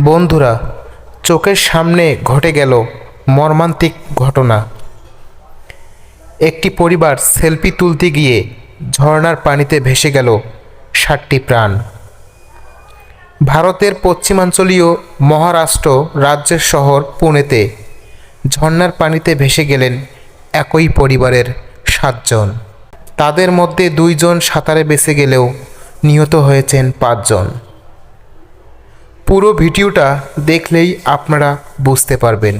বন্ধুরা, চোখের সামনে ঘটে গেল মর্মান্তিক ঘটনা। একটি পরিবার সেলফি তুলতে গিয়ে ঝর্ণার পানিতে ভেসে গেল ষাটটি প্রাণ। ভারতের পশ্চিমাঞ্চলীয় মহারাষ্ট্র রাজ্যের শহর পুনেতে ঝর্ণার পানিতে ভেসে গেলেন একই পরিবারের সাতজন। তাদের মধ্যে দুইজন সাঁতারে বেঁচে গেলেও নিহত হয়েছেন পাঁচজন। পুরো ভিডিওটা দেখলেই আপনারা বুঝতে পারবেন।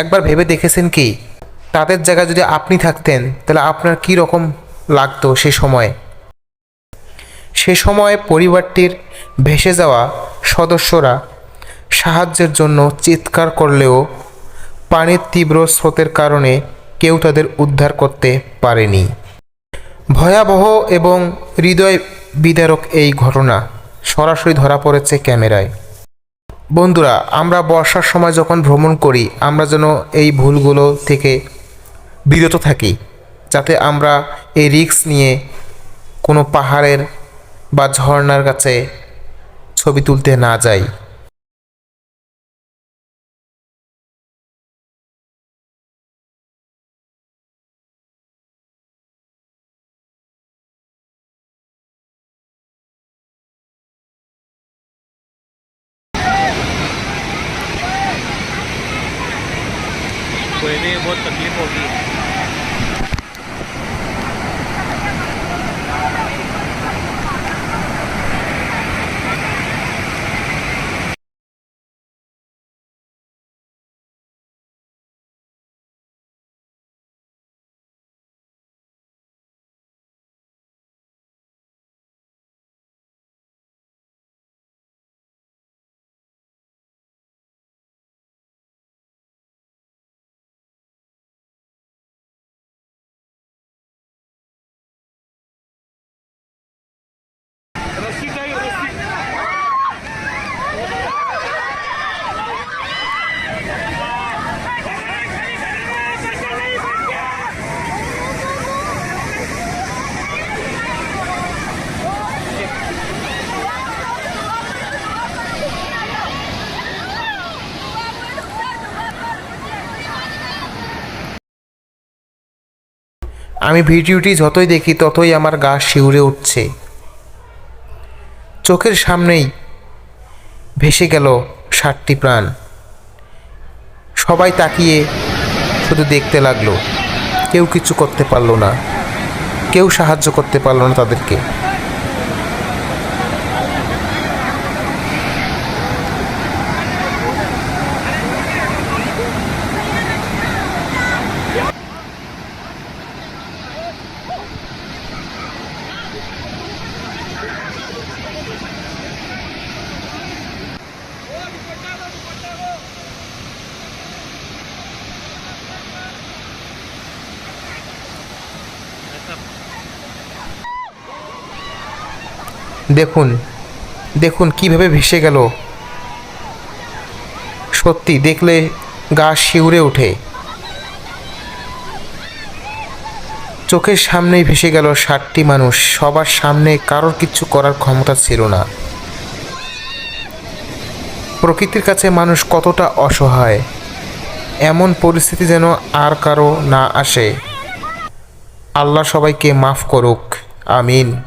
একবার ভেবে দেখেছেন কি? তাদের জায়গায় যদি আপনি থাকতেন, তাহলে আপনার কী রকম লাগতো সে সময়? সে সময় পরিবারটির ভেসে যাওয়া সদস্যরা সাহায্যের জন্য চিৎকার করলেও পানির তীব্র স্রোতের কারণে কেউ তাদের উদ্ধার করতে পারেনি। ভয়াবহ এবং হৃদয় বিদারক এই ঘটনা সরাসরি ধরা পড়েছে ক্যামেরায়। বন্ধুরা, আমরা বর্ষার সময় যখন ভ্রমণ করি, আমরা যেন এই ভুলগুলো থেকে বিরত থাকি, যাতে আমরা এই রিক্স নিয়ে কোনো পাহাড়ের বা ঝর্নার কাছে ছবি তুলতে না যাই। कोई में बहुत तकलीफ़ होगी আমি ভিডিওটি যতই দেখি, ততই আমার গা শিউরে উঠছে। চোখের সামনেই ভেসে গেল ষাটটি প্রাণ। সবাই তাকিয়ে শুধু দেখতে লাগল। কেউ কিছু করতে পারল না। কেউ সাহায্য করতে পারল না তাদেরকে। দেখুন দেখুন কীভাবে ভেসে গেল। সত্যি, দেখলে গা শিউরে ওঠে। চোখের সামনেই ভেসে গেল ষাটটি মানুষ, সবার সামনে কারোর কিছু করার ক্ষমতা ছিল না। প্রকৃতির কাছে মানুষ কতটা অসহায়, এমন পরিস্থিতি যেন আর কারও না আসে। আল্লাহ সবাইকে মাফ করুক, আমিন।